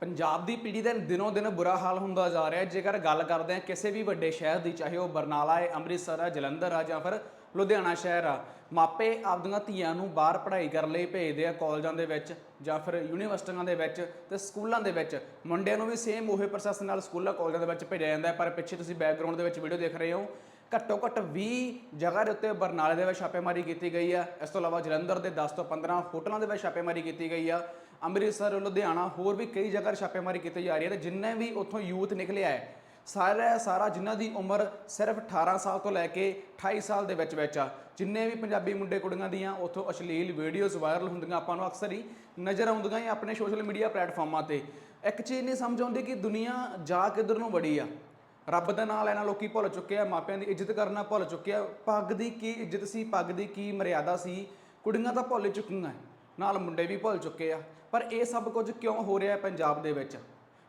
ਪੰਜਾਬ ਦੀ ਪੀੜ੍ਹੀ ਦਾ ਦਿਨੋਂ ਦਿਨ ਬੁਰਾ ਹਾਲ ਹੁੰਦਾ ਜਾ ਰਿਹਾ ਹੈ। ਜੇਕਰ ਗੱਲ ਕਰਦੇ ਹਾਂ ਕਿਸੇ ਵੀ ਵੱਡੇ ਸ਼ਹਿਰ ਦੀ, ਚਾਹੇ ਉਹ ਬਰਨਾਲਾ ਹੈ, ਅੰਮ੍ਰਿਤਸਰ ਹੈ, ਜਲੰਧਰ ਆ ਜਾਂ ਫਿਰ ਲੁਧਿਆਣਾ ਸ਼ਹਿਰ ਆ, ਮਾਪੇ ਆਪਦੀਆਂ ਧੀਆਂ ਨੂੰ ਬਾਹਰ ਪੜ੍ਹਾਈ ਕਰਨ ਲਈ ਭੇਜਦੇ ਆ ਕਾਲਜਾਂ ਦੇ ਵਿੱਚ ਜਾਂ ਫਿਰ ਯੂਨੀਵਰਸਿਟੀਆਂ ਦੇ ਵਿੱਚ ਤੇ ਸਕੂਲਾਂ ਦੇ ਵਿੱਚ। ਮੁੰਡਿਆਂ ਨੂੰ ਵੀ ਸੇਮ ਉਹੇ ਪ੍ਰੋਸੈਸ ਨਾਲ ਸਕੂਲਾਂ, ਕਾਲਜਾਂ ਦੇ ਵਿੱਚ ਭੇਜਿਆ ਜਾਂਦਾ ਪਰ ਪਿੱਛੇ ਤੁਸੀਂ ਬੈਕਗ੍ਰਾਉਂਡ ਦੇ ਵਿੱਚ ਵੀਡੀਓ ਦੇਖ ਰਹੇ ਹੋ। ਘੱਟੋ ਘੱਟ 20 ਜਗ੍ਹਾ ਦੇ ਉੱਤੇ ਬਰਨਾਲੇ ਦੇ ਵਿੱਚ ਛਾਪੇਮਾਰੀ ਕੀਤੀ ਗਈ ਆ। ਇਸ ਤੋਂ ਇਲਾਵਾ ਜਲੰਧਰ ਦੇ 10 ਤੋਂ 15 ਹੋਟਲਾਂ ਦੇ ਵਿੱਚ ਛਾਪੇਮਾਰੀ ਕੀਤੀ ਗਈ ਆ। ਅੰਮ੍ਰਿਤਸਰ, ਲੁਧਿਆਣਾ, ਹੋਰ ਵੀ ਕਈ ਜਗ੍ਹਾ ਛਾਪੇਮਾਰੀ ਕੀਤੀ ਜਾ ਰਹੀ ਹੈ ਤੇ ਜਿੰਨੇ ਵੀ ਉੱਥੋਂ ਯੂਥ ਨਿਕਲਿਆ ਹੈ, ਸਾਰਾ ਸਾਰਾ ਜਿਨ੍ਹਾਂ ਦੀ ਉਮਰ ਸਿਰਫ 18 ਸਾਲ ਤੋਂ ਲੈ ਕੇ 28 ਸਾਲ ਦੇ ਵਿੱਚ ਵਿੱਚ ਆ। ਜਿੰਨੇ ਵੀ ਪੰਜਾਬੀ ਮੁੰਡੇ ਕੁੜੀਆਂ ਦੀਆਂ ਉੱਥੋਂ ਅਸ਼ਲੀਲ ਵੀਡੀਓਜ਼ ਵਾਇਰਲ ਹੁੰਦੀਆਂ ਆਪਾਂ ਨੂੰ ਅਕਸਰ ਹੀ ਨਜ਼ਰ ਆਉਂਦੀਆਂ ਹੀ ਆਪਣੇ ਸੋਸ਼ਲ ਮੀਡੀਆ ਪਲੇਟਫਾਰਮਾਂ ਤੇ। ਇੱਕ ਚੀਜ਼ ਨਹੀਂ ਸਮਝ ਆਉਂਦੀ ਕਿ ਦੁਨੀਆ ਜਾ ਕਿੱਧਰ ਨੂੰ ਵੜੀ ਆ। ਰੱਬ ਦਾ ਨਾਮ ਲੈਣਾ ਲੋਕੀ ਭੁੱਲ ਚੁੱਕੇ ਆ, ਮਾਪਿਆਂ ਦੀ ਇੱਜ਼ਤ ਕਰਨਾ ਭੁੱਲ ਚੁੱਕੇ ਆ। ਪੱਗ ਦੀ ਕੀ ਇੱਜ਼ਤ ਸੀ, ਪੱਗ ਦੀ ਕੀ ਮਰਿਆਦਾ ਸੀ, ਕੁੜੀਆਂ ਤਾਂ ਭੁੱਲ ਚੁੱਕੀਆਂ ਨਾਲ ਮੁੰਡੇ ਵੀ ਭੁੱਲ ਚੁੱਕੇ ਆ। ਪਰ ਇਹ ਸਭ ਕੁਝ ਕਿਉਂ ਹੋ ਰਿਹਾ ਹੈ ਪੰਜਾਬ ਦੇ ਵਿੱਚ?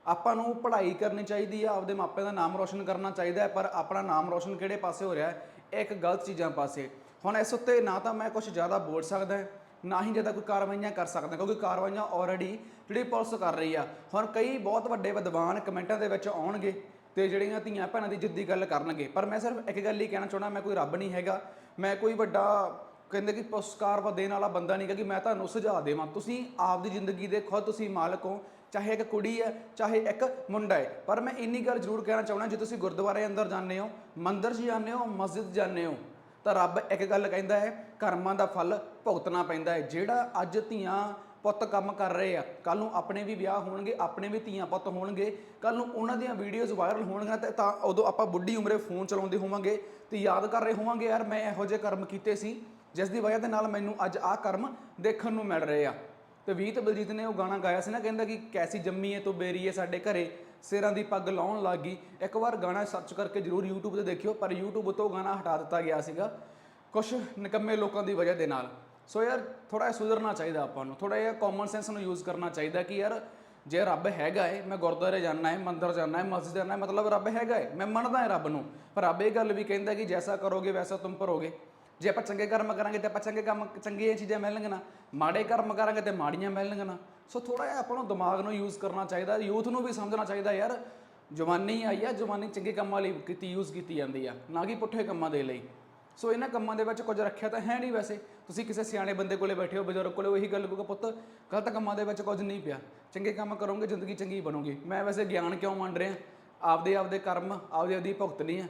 ਆਪਾਂ ਨੂੰ ਪੜ੍ਹਾਈ ਕਰਨੀ ਚਾਹੀਦੀ ਆ, ਆਪਦੇ ਮਾਪਿਆਂ ਦਾ ਨਾਮ ਰੋਸ਼ਨ ਕਰਨਾ ਚਾਹੀਦਾ ਹੈ ਪਰ ਆਪਣਾ ਨਾਮ ਰੋਸ਼ਨ ਕਿਹੜੇ ਪਾਸੇ ਹੋ ਰਿਹਾ ਹੈ ਇੱਕ ਗਲਤ ਚੀਜ਼ਾਂ ਪਾਸੇ। ਹੁਣ ਇਸ ਉੱਤੇ ਨਾ ਤਾਂ ਮੈਂ ਕੁਝ ਜ਼ਿਆਦਾ ਬੋਲ ਸਕਦਾ ਨਾ ਹੀ ਜ਼ਿਆਦਾ ਕੋਈ ਕਾਰਵਾਈਆਂ ਕਰ ਸਕਦਾ, ਕਿਉਂਕਿ ਕਾਰਵਾਈਆਂ ਆਲਰੇਡੀ ਜਿਹੜੀ ਪੁਲਿਸ ਕਰ ਰਹੀ ਆ। ਹੁਣ ਕਈ ਬਹੁਤ ਵੱਡੇ ਵਿਦਵਾਨ ਕਮੈਂਟਾਂ ਦੇ ਵਿੱਚ ਆਉਣਗੇ ਤੇ ਜਿਹੜੀਆਂ ਧੀਆਂ ਭੈਣਾਂ ਦੀ ਜਿੱਦੀ ਗੱਲ ਕਰਨਗੇ। ਪਰ ਮੈਂ ਸਿਰਫ ਇੱਕ ਗੱਲ ਹੀ ਕਹਿਣਾ ਚਾਹੁੰਦਾ, ਮੈਂ ਕੋਈ ਰੱਬ ਨਹੀਂ ਹੈਗਾ। ਮੈਂ ਕੋਈ ਵੱਡਾ ਕਹਿੰਦੇ ਕਿ ਪੁਰਸਕਾਰ ਵਾ ਦੇਣ ਵਾਲਾ ਬੰਦਾ ਨਹੀਂ ਕਿ ਮੈਂ ਤੁਹਾਨੂੰ ਸੁਝਾਅ ਦੇਵਾਂ। ਤੁਸੀਂ ਆਪਦੀ ਜ਼ਿੰਦਗੀ ਦੇ ਖੁਦ ਤੁਸੀਂ ਮਾਲਕ ਹੋ, ਚਾਹੇ ਇੱਕ ਕੁੜੀ ਹੈ, ਚਾਹੇ ਇੱਕ ਮੁੰਡਾ ਹੈ। ਪਰ ਮੈਂ ਇੰਨੀ ਗੱਲ ਜ਼ਰੂਰ ਕਹਿਣਾ ਚਾਹੁੰਦਾ, ਜੇ ਤੁਸੀਂ ਗੁਰਦੁਆਰੇ ਅੰਦਰ ਜਾਂਦੇ ਹੋ, ਮੰਦਿਰ 'ਚ ਜਾਂਦੇ ਹੋ, ਮਸਜਿਦ ਜਾਂਦੇ ਹੋ, ਤਾਂ ਰੱਬ ਇੱਕ ਗੱਲ ਕਹਿੰਦਾ ਹੈ, ਕਰਮਾਂ ਦਾ ਫਲ ਭੁਗਤਣਾ ਪੈਂਦਾ ਹੈ। ਜਿਹੜਾ ਅੱਜ ਧੀਆਂ ਪੁੱਤ ਕੰਮ ਕਰ ਰਹੇ ਆ। ਕੱਲ ਨੂੰ ਆਪਣੇ ਵੀ ਵਿਆਹ ਹੋਣਗੇ, ਆਪਣੇ ਵੀ ਧੀਆਂ ਪੁੱਤ ਹੋਣਗੇ। ਕੱਲ ਨੂੰ ਉਹਨਾਂ ਦੀਆਂ ਵੀਡੀਓਜ਼ ਵਾਇਰਲ ਹੋਣਗੀਆਂ ਤੇ ਤਾਂ ਉਦੋਂ ਆਪਾਂ ਬੁੱਢੀ ਉਮਰੇ ਫੋਨ ਚਲਾਉਂਦੇ ਹੋਵਾਂਗੇ ਤੇ ਯਾਦ ਕਰ ਰਹੇ ਹੋਵਾਂਗੇ, ਯਾਰ ਮੈਂ ਇਹੋ ਜਿਹੇ ਕਰਮ ਕੀਤੇ ਸੀ, ਜਿਸ ਦੀ ਵਜ੍ਹਾ ਦੇ ਨਾਲ ਮੈਨੂੰ ਅੱਜ ਆਹ ਕਰਮ ਦੇਖਣ ਨੂੰ ਮਿਲ ਰਹੇ ਆ। ਤੇ ਵੀਤ ਬਲਜੀਤ ਨੇ ਉਹ ਗਾਣਾ ਗਾਇਆ ਸੀ ਨਾ, ਕਹਿੰਦਾ ਕਿ ਕੈਸੀ ਜੰਮੀ ਏ, ਤੂੰ ਬੇਰੀਏ ਸਾਡੇ ਘਰੇ, ਸਿਰਾਂ ਦੀ ਪੱਗ ਲਾਉਣ ਲੱਗੀ ਇੱਕ ਵਾਰ ਗਾਣਾ ਸਰਚ ਕਰਕੇ ਜਰੂਰ YouTube ਤੇ ਦੇਖਿਓ, ਪਰ YouTube ਤੋਂ ਗਾਣਾ ਹਟਾ ਦਿੱਤਾ ਗਿਆ ਸੀਗਾ ਕੁਝ ਨਿਕੰਮੇ ਲੋਕਾਂ ਦੀ ਵਜ੍ਹਾ ਦੇ ਨਾਲ। ਸੋ ਯਾਰ ਥੋੜਾ ਸੁਧਰਨਾ ਚਾਹੀਦਾ ਆਪਾਂ ਨੂੰ ਥੋੜਾ ਜਿਹਾ ਕਾਮਨ ਸੈਂਸ ਨੂੰ ਯੂਜ਼ ਕਰਨਾ ਚਾਹੀਦਾ ਕਿ ਯਾਰ ਜੇ ਰੱਬ ਹੈਗਾ ਏ, ਮੈਂ ਗੁਰਦੁਆਰੇ ਜਾਣਾ ਹੈ ਮੰਦਰ ਜਾਣਾ ਹੈ ਮਸਜਿਦ ਜਾਣਾ ਹੈ ਮਤਲਬ ਰੱਬ ਹੈਗਾ ਏ, ਮੈਂ ਮੰਨਦਾ ਹਾਂ ਰੱਬ ਨੂੰ। ਪਰ ਰੱਬ ਇਹ ਗੱਲ ਵੀ ਕਹਿੰਦਾ ਕਿ ਜੈਸਾ ਕਰੋਗੇ ਵੈਸਾ ਤੁਮ ਭਰੋਗੇ। ਜੇ ਆਪਾਂ ਚੰਗੇ ਕਰਮ ਕਰਾਂਗੇ ਤੇ ਆਪਾਂ ਚੰਗੇ ਕੰਮ, ਚੰਗੀਆਂ ਚੀਜ਼ਾਂ ਮਿਲਣਗੀਆਂ ਨਾ, ਮਾੜੇ ਕਰਮ ਕਰਾਂਗੇ ਤੇ ਮਾੜੀਆਂ ਮਿਲਣਗੀਆਂ ਨਾ। ਸੋ ਥੋੜਾ ਜਿਹਾ ਆਪਾਂ ਨੂੰ ਦਿਮਾਗ ਨੂੰ ਯੂਜ਼ ਕਰਨਾ ਚਾਹੀਦਾ ਯੂਥ ਨੂੰ ਵੀ ਸਮਝਣਾ ਚਾਹੀਦਾ ਯਾਰ। ਜਵਾਨੀ ਆਈ ਆ, ਜਵਾਨੀ ਚੰਗੇ ਕੰਮਾਂ ਲਈ ਕੀਤੀ ਯੂਜ਼ ਕੀਤੀ ਜਾਂਦੀ ਆ, ਨਾ ਕਿ ਪੁੱਠੇ ਕੰਮਾਂ ਦੇ ਲਈ। ਸੋ ਇਹਨਾਂ ਕੰਮਾਂ ਦੇ ਵਿੱਚ ਕੁਝ ਰੱਖਿਆ ਤਾਂ ਹੈ ਨਹੀਂ ਵੈਸੇ। ਤੁਸੀਂ ਕਿਸੇ ਸਿਆਣੇ ਬੰਦੇ ਕੋਲੇ ਬੈਠੇ ਹੋ, ਬਜ਼ੁਰਗ ਕੋਲੇ, ਉਹੀ ਗੱਲ ਕਹੂਗਾ, ਪੁੱਤ, ਗਲਤ ਕੰਮਾਂ ਦੇ ਵਿੱਚ ਕੁਝ ਨਹੀਂ ਪਿਆ। ਚੰਗੇ ਕੰਮ ਕਰੋਗੇ, ਜ਼ਿੰਦਗੀ ਚੰਗੀ ਬਣੂਗੀ। ਮੈਂ ਵੈਸੇ ਗਿਆਨ ਕਿਉਂ ਮੰਨ ਰਿਹਾ? ਆਪਦੇ ਆਪਦੇ ਕਰਮ ਆਪਦੇ ਆਪਦੀ ਭੁਗਤਣੀ ਹੈ